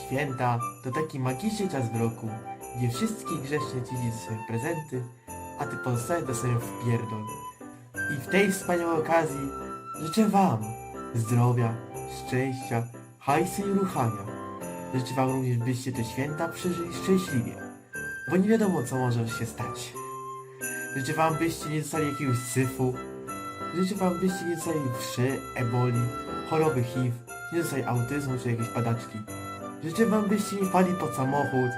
Święta to taki magiczny czas w roku, gdzie wszystkie grzeszne ci dostają prezenty, a ty pozostałe dostają w pierdol. I w tej wspaniałej okazji życzę wam zdrowia, szczęścia, hajsu i ruchania. Życzę wam również, byście te święta przeżyli szczęśliwie, bo nie wiadomo co może się stać. Życzę wam, byście nie dostali jakiegoś syfu. Życzę wam, byście nie dostali wszy, eboli, choroby HIV, nie dostali autyzmu czy jakiejś padaczki. Życzę wam, byście nie wpadli pod samochód,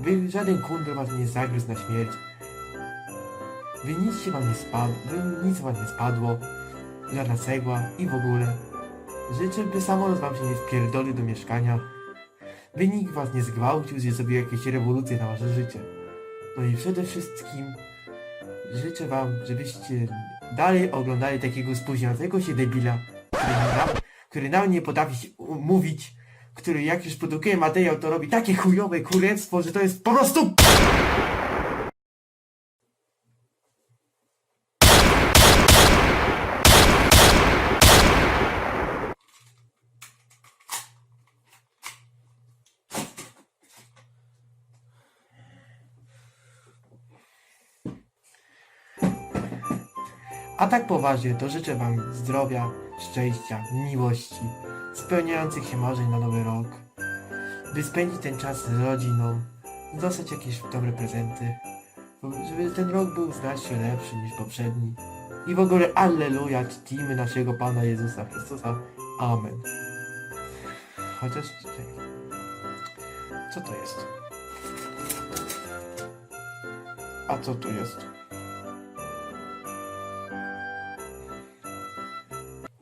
by żaden kundel was nie zagryzł na śmierć. By nic się wam nie spadło, by nic wam nie spadło, żadna cegła i w ogóle. Życzę, by samolot wam się nie wpierdolił do mieszkania. By nikt was nie zgwałcił, nie zrobił jakieś rewolucje na wasze życie. No i przede wszystkim życzę wam, żebyście dalej oglądali takiego spóźniającego się debila, który nam, który nam nie potrafi mówić, który jak już produkuje materiał, to robi takie chujowe kurestwo, że to jest po prostu... A tak poważnie, to życzę wam zdrowia, szczęścia, miłości, spełniających się marzeń na nowy rok, by spędzić ten czas z rodziną, dostać jakieś dobre prezenty, żeby ten rok był znacznie lepszy niż poprzedni. I w ogóle Alleluja, czcimy naszego Pana Jezusa Chrystusa. Amen. Chociaż... Co to jest? A co tu jest?